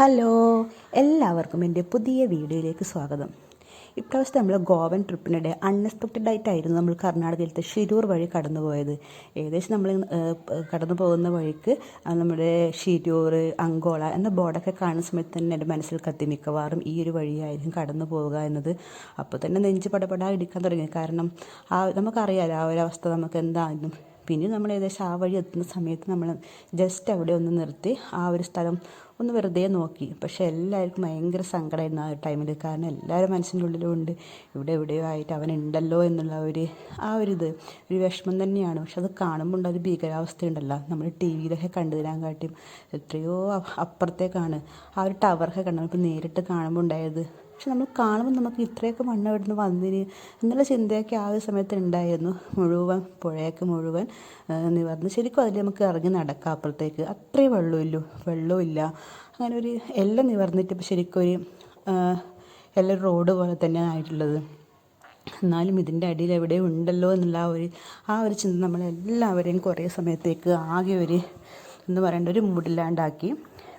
Hello എല്ലാവർക്കും എന്റെ പുതിയ വീഡിയോയിലേക്ക് സ്വാഗതം. ഇപ്രാവശ്യത്തെ നമ്മൾ ഗോവൻ ട്രിപ്പിനിടെ അൺഎക്സ്പെക്റ്റഡ് ആയിട്ടായിരുന്നു നമ്മൾ കർണാടകയിലത്തെ ഷിരൂർ വഴി കടന്നു പോയത് ഏകദേശം നമ്മൾ കടന്നു പോകുന്ന വഴിക്ക് നമ്മുടെ ഷിരൂർ അങ്കോള എന്ന ബോർഡൊക്കെ കാണുന്ന സമയത്ത് തന്നെ എന്റെ മനസ്സിൽ കത്തി. മിക്കവാറും ഈ ഒരു വഴിയായിരിക്കും കടന്നു പോവുക എന്നത്. അപ്പോൾ തന്നെ നെഞ്ച് പടപടാ ഇടിക്കാൻ തുടങ്ങി. കാരണം ആ നമുക്കറിയാലോ ആ ഒരു അവസ്ഥ നമുക്ക് എന്താണെന്നും. പിന്നെ നമ്മൾ ഏകദേശം ആ വഴി എത്തുന്ന സമയത്ത് നമ്മൾ ജസ്റ്റ് അവിടെ ഒന്ന് നിർത്തി ആ ഒരു സ്ഥലം ഒന്ന് വെറുതെ നോക്കി. പക്ഷേ എല്ലാവർക്കും ഭയങ്കര സങ്കടമായിരുന്നു ആ ഒരു ടൈമിൽ കാരണം എല്ലാവരും മനസ്സിന്റെ ഉള്ളിലും ഉണ്ട്. ഇവിടെ എവിടെയോ ആയിട്ട് അവനുണ്ടല്ലോ എന്നുള്ള ഒരു ആ ഒരു ഇത് ഒരു വിഷമം തന്നെയാണ്. പക്ഷെ അത് കാണുമ്പോൾ ഉണ്ട്? ഒരു ഭീകരാവസ്ഥ ഉണ്ടല്ലോ നമ്മൾ ടി വിയിലൊക്കെ കണ്ടു തരാൻ കാട്ടിയും എത്രയോ അപ്പുറത്തേക്കാണ്. ആ ഒരു ടവറൊക്കെ കണ്ടു. ഇപ്പോൾ നേരിട്ട് കാണുമ്പോൾ ഉണ്ടായത് പക്ഷെ നമ്മൾ കാണുമ്പോൾ നമുക്ക് ഇത്രയൊക്കെ മണ്ണ് ഇവിടുന്ന് വന്നിന് എന്നുള്ള ചിന്തയൊക്കെ ആ ഒരു സമയത്ത് ഉണ്ടായിരുന്നു. മുഴുവൻ പുഴയൊക്കെ മുഴുവൻ നിവർന്ന്. ശരിക്കും അതിൽ നമുക്ക് ഇറങ്ങി നടക്കാം അപ്പുറത്തേക്ക്. അത്രയും വെള്ളമില്ലോ. വെള്ളമില്ല അങ്ങനെ ഒരു എല്ലാം നിവർന്നിട്ട് ഇപ്പോൾ ശരിക്കും ഒരു എല്ലാം റോഡ് പോലെ തന്നെ ആയിട്ടുള്ളത്. എന്നാലും ഇതിന്റെ അടിയിൽ എവിടെ ഉണ്ടല്ലോ എന്നുള്ള ഒരു ആ ഒരു ചിന്ത നമ്മളെല്ലാവരെയും കുറേ സമയത്തേക്ക് ആകെ ഒരു എന്ന് പറയേണ്ട ഒരു മൂഡില്ലാണ്ടാക്കി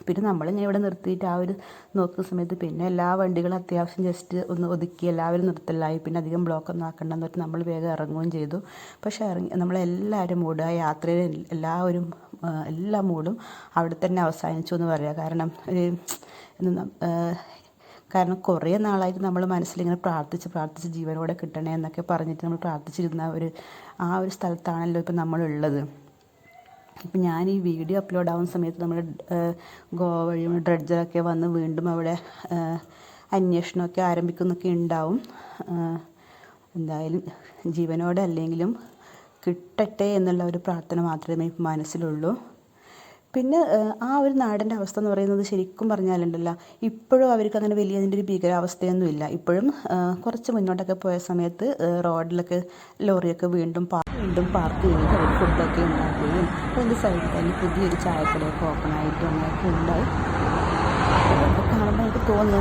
പിന്നെ നമ്മളിങ്ങനെ ഇവിടെ നിർത്തിയിട്ട് ആ ഒരു നോക്കുന്ന സമയത്ത് പിന്നെ എല്ലാ വണ്ടികളും അത്യാവശ്യം ജസ്റ്റ് ഒന്ന് ഒതുക്കി എല്ലാവരും നിർത്തലായി. പിന്നെ അധികം ബ്ലോക്ക് ഒന്നും ആക്കണ്ടെന്ന് പറഞ്ഞിട്ട് നമ്മൾ വേഗം ഇറങ്ങുകയും ചെയ്തു. പക്ഷേ ഇറങ്ങി നമ്മളെല്ലാവരും മൂഡ് ആ യാത്രയിൽ എല്ലാവരും എല്ലാ മൂഡും അവിടെ തന്നെ അവസാനിച്ചു എന്ന് പറയാം. കാരണം കാരണം കുറേ നാളായിട്ട് നമ്മൾ മനസ്സിലിങ്ങനെ പ്രാർത്ഥിച്ച് പ്രാർത്ഥിച്ച് ജീവനോടെ കിട്ടണേ എന്നൊക്കെ പറഞ്ഞിട്ട് നമ്മൾ പ്രാർത്ഥിച്ചിരുന്ന ഒരു ആ ഒരു സ്ഥലത്താണല്ലോ ഇപ്പം നമ്മളുള്ളത്. ഇപ്പം ഞാൻ ഈ വീഡിയോ അപ്ലോഡ് ആവുന്ന സമയത്ത് നമ്മൾ ഗോവ ഡ്രഡ്ജറൊക്കെ വന്ന് വീണ്ടും അവിടെ അന്വേഷണമൊക്കെ ആരംഭിക്കുന്നൊക്കെ ഉണ്ടാവും എന്തായാലും ജീവനോടെ അല്ലെങ്കിലും കിട്ടട്ടെ എന്നുള്ള ഒരു പ്രാർത്ഥന മാത്രമേ മനസ്സിലുള്ളൂ. പിന്നെ ആ ഒരു നാടിന്റെ അവസ്ഥ എന്ന് പറയുന്നത് ശരിക്കും പറഞ്ഞാലുണ്ടല്ലോ. ഇപ്പോഴും അവർക്ക് അങ്ങനെ വലിയ അതിന്റെ ഒരു ഭീകരാവസ്ഥയൊന്നും ഇല്ല ഇപ്പോഴും കുറച്ച് മുന്നോട്ടൊക്കെ പോയ സമയത്ത് റോഡിലൊക്കെ ലോറിയൊക്കെ വീണ്ടും വീണ്ടും പാർക്ക് ചെയ്ത് അവർ ഫുഡൊക്കെ ഉണ്ടാക്കുകയും അതിന്റെ സൈഡിൽ തന്നെ പുതിയൊരു ചായക്കടയൊക്കെ ഓപ്പൺ ആയിട്ട് അങ്ങനെയൊക്കെ ഉണ്ടായി. കാണുമ്പോൾ എനിക്ക് തോന്നി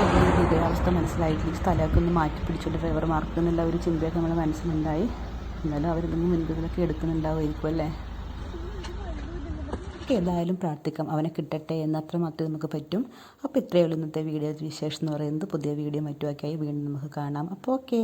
വലിയൊരു ഭീകരാവസ്ഥ മനസ്സിലായിട്ടില്ല. ഈ സ്ഥലമൊക്കെ ഒന്ന് മാറ്റി പിടിച്ചുകൊണ്ട് ഡ്രൈവർമാർക്ക് എന്നുള്ള ഒരു ചിന്തയൊക്കെ നമ്മുടെ മനസ്സിലുണ്ടായി. എന്നാലും അവരിതൊന്നും മുൻകരുതലൊക്കെ എടുക്കുന്നുണ്ടാവുമായിരിക്കും അല്ലേ? നമുക്ക് ഏതായാലും പ്രാർത്ഥിക്കാം. അവനെ കിട്ടട്ടെ എന്ന് അത്ര മാത്രമേ നമുക്ക് പറ്റും. അപ്പോൾ ഇത്രയേ ഉള്ളൂ ഇന്നത്തെ വീഡിയോ വിശേഷം എന്ന് പറയുന്നത്. പുതിയ വീഡിയോ മറ്റുമൊക്കെയായി വീണ്ടും നമുക്ക് കാണാം. അപ്പോൾ ഓക്കേ.